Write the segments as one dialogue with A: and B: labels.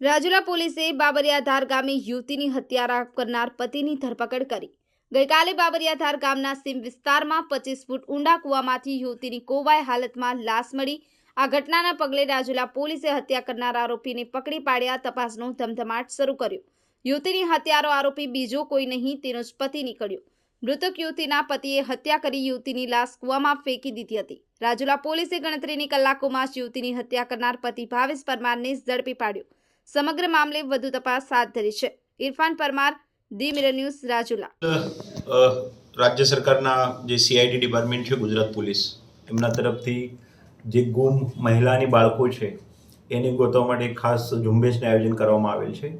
A: રાજુલા પોલીસે બાબરિયાધાર ગામે યુવતીની હત્યા કરનાર પતિની ધરપકડ કરી. ગઈકાલે બાબરિયાધાર ગામના સીમ વિસ્તારમાં પચીસ ફૂટ ઊંડા કૂવામાંથી યુવતીની કોવાય હાલતમાં લાશ મળી. આ ઘટનાના પગલે રાજુલા પોલીસે હત્યા કરનાર આરોપીને પકડી પાડ્યા તપાસનો ધમધમાટ શરૂ કર્યો. યુવતીની હત્યારો આરોપી બીજો કોઈ નહીં તેનો જ પતિ નીકળ્યો. મૃતક યુવતીના પતિએ હત્યા કરી યુવતીની લાશ કૂવામાં ફેંકી દીધી હતી. રાજુલા પોલીસે ગણતરીની કલાકોમાં જ યુવતીની હત્યા કરનાર પતિ ભાવેશ પરમારને ઝડપી પાડ્યો. સમગ્ર મામલે વધુ તપાસ હાથ ધરી છે. Irfan Parmar the Mirror News, Rajula.
B: રાજ્ય સરકારના જે સીઆઈડી ડિપાર્ટમેન્ટ છે, ગુજરાત પોલીસ, એમના તરફથી જે ગુમ મહિલાની બાળકો છે, એને ગોતવા માટે ખાસ ઝુંબેશનું આયોજન કરવામાં આવેલ છે.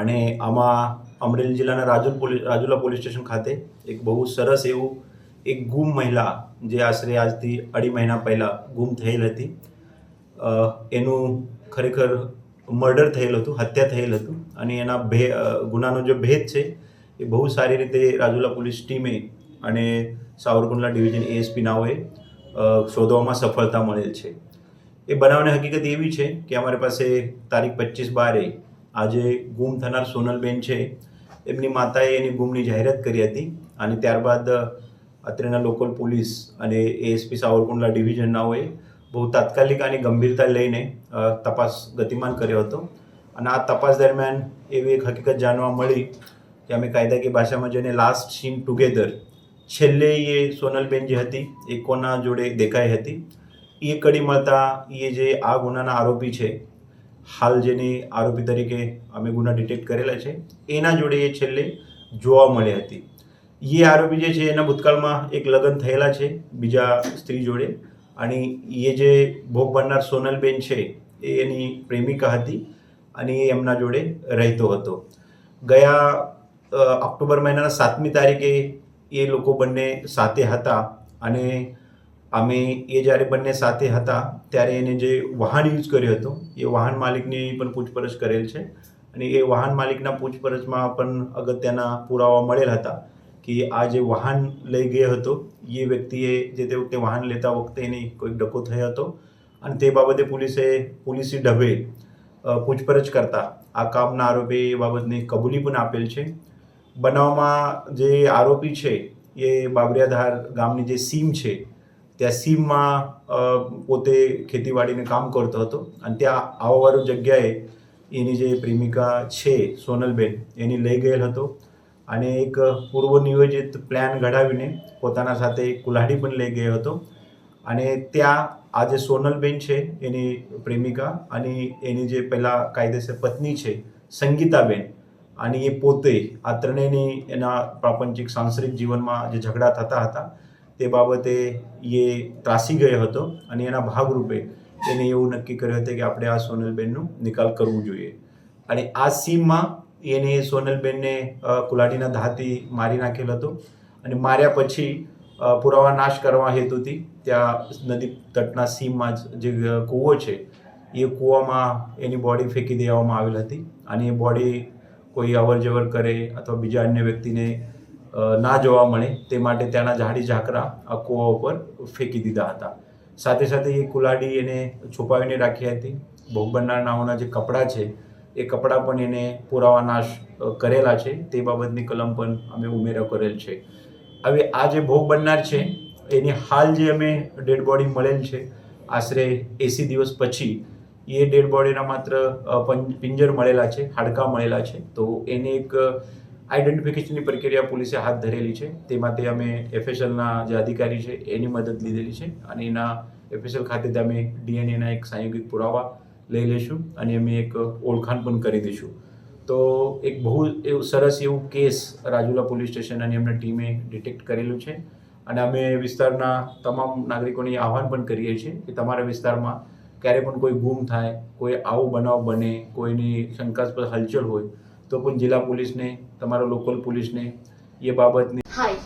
B: અને આમાં અમરેલી જિલ્લાના Rajul police Rajula police station ખાતે એક બહુ સરસ એવું એક ગુમ મહિલા, જે આશરે આજથી અઢી મહિના પહેલાં ગુમ થયેલ હતી. એનું ખરેખર મર્ડર થયેલ હતું, હત્યા થયેલ હતું અને એના ભે ગુનાનો જે ભેદ છે, એ બહુ સારી રીતે રાજુલા પોલીસ ટીમે અને સાવરકુંડલા ડિવિઝન એએસપી નાઓએ શોધવામાં સફળતા મળેલ છે. એ બનાવની હકીકત એવી છે કે અમારી પાસે તારીખ પચીસ બારે આજે ગુમ થનાર સોનલબેન છે. એમની માતાએ એની ગુમની જાહેરાત કરી હતી અને ત્યારબાદ અત્રેના લોકલ પોલીસ અને એએસપી સાવરકુંડલા ડિવિઝનનાઓએ બહુ તાત્કાલિક આની ગંભીરતા લઈને તપાસ ગતિમાન કર્યો હતો. અને આ તપાસ દરમિયાન એવી એક હકીકત જાણવા મળી કે અમે કાયદાકીય ભાષામાં જેને લાસ્ટ સીન ટુગેધર છેલ્લે એ સોનલબેન જે હતી, એ કોના જોડે દેખાઈ હતી? એ કડી મળતા એ જે આ ગુનાના આરોપી છે, હાલ જેની આરોપી તરીકે અમે ગુના ડિટેક્ટ કરેલા છે, એના જોડે એ છેલ્લે જોવા મળી હતી. એ આરોપી જે છે, એના ભૂતકાળમાં એક લગ્ન થયેલા છે, બીજા સ્ત્રી જોડે. અને એ જે ભોગ બનનાર સોનલબેન છે, એ એની પ્રેમિકા હતી અને એ એમના જોડે રહેતો હતો. ગયા ઓક્ટોબર મહિનાના સાતમી તારીખે એ લોકો બંને સાથે હતા અને અમે એ જ્યારે બંને સાથે હતા ત્યારે એને જે વાહન યુઝ કર્યો હતો, એ વાહન માલિકની પણ પૂછપરછ કરેલ છે અને એ વાહન માલિકના પૂછપરછમાં પણ અગત્યના પુરાવા મળેલ હતા. કે આ જે વાહન લઈ ગયો હતો, એ વ્યક્તિએ જે તે વખતે વાહન લેતા વખતે એને કોઈક ડકો થયો હતો અને તે બાબતે પોલીસે, પોલીસી ઢબે પૂછપરછ કરતા આ કામના આરોપી એ બાબતની કબૂલી પણ આપેલ છે. બનાવમાં જે આરોપી છે, એ બાબરિયાધાર ગામની જે સીમ છે, ત્યાં સીમમાં પોતે ખેતીવાડીને કામ કરતો હતો અને ત્યાં આવવાવાળું જગ્યાએ એની જે પ્રેમિકા છે, સોનલબેન, એની લઈ ગયેલ હતો. અને એક પૂર્વ નિયોજિત પ્લાન ઘડાવીને પોતાના સાથે કુલ્હાડી પણ લઈ ગયો હતો. અને ત્યાં આ જે સોનલબેન છે, એની પ્રેમિકા અને એની જે પહેલાં કાયદેસર પત્ની છે, સંગીતાબેન અને એ પોતે આ ત્રણેયની એના પ્રાપંચિક સાંસારિક જીવનમાં જે ઝઘડા થતા હતા, તે બાબતે એ ત્રાસી ગયો હતો અને એના ભાગરૂપે એને એવું નક્કી કર્યું હતું કે આપણે આ સોનલબેનનું નિકાલ કરવું જોઈએ. અને આ સીમમાં એને સોનલબેનને કુલાડીના ધાતી મારી નાખેલ હતો અને માર્યા પછી પુરાવા નાશ કરવા હેતુથી ત્યાં નદી તટના સીમમાં જ કૂવો છે, એ કૂવામાં એની બોડી ફેંકી દેવામાં આવેલ હતી અને એ બોડી કોઈ અવર જવર કરે અથવા બીજા અન્ય વ્યક્તિને ના જોવા મળે તે માટે ત્યાંના ઝાડી ઝાકરા આ કૂવા ઉપર ફેંકી દીધા હતા. સાથે સાથે એ કુલાડી એને છુપાવીને રાખી હતી. ભોગ બનનાર નાઓના જે કપડાં છે એ કપડાં પણ એને પુરાવા નાશ કરેલા છે. તે બાબતની કલમ પણ અમે ઉમેરો કરેલ છે. હવે આ જે ભોગ બનનાર છે, એની હાલ જે અમે ડેડ બોડી મળેલ છે, આશરે એંસી દિવસ પછી, એ ડેડ બોડીના માત્ર પિંજર મળેલા છે, હાડકાં મળેલા છે. તો એને એક આઈડેન્ટિફિકેશનની પ્રક્રિયા પોલીસે હાથ ધરેલી છે. તેમાં તે અમે એફએસએલના જે અધિકારી છે, એની મદદ લીધેલી છે અને એના એફએસએલ ખાતે અમે ડીએનએના એક સંયોગિક પુરાવા લઈ લઈશું અને અમે એક ઓળખાણ પણ કરી દઈશું. તો એક બહુ એવું સરસ એવું કેસ રાજુલા પોલીસ સ્ટેશન અને એમના ટીમે ડિટેક્ટ કરેલું છે. અને અમે વિસ્તારના તમામ નાગરિકોને આહવાન પણ કરીએ છીએ કે તમારા વિસ્તારમાં ક્યારે પણ કોઈ ગુમ થાય, કોઈ આવો બનાવ બને, કોઈની શંકાસ્પદ હલચલ હોય, તો પણ જિલ્લા પોલીસને, તમારા લોકલ પોલીસને એ બાબતની
C: હાય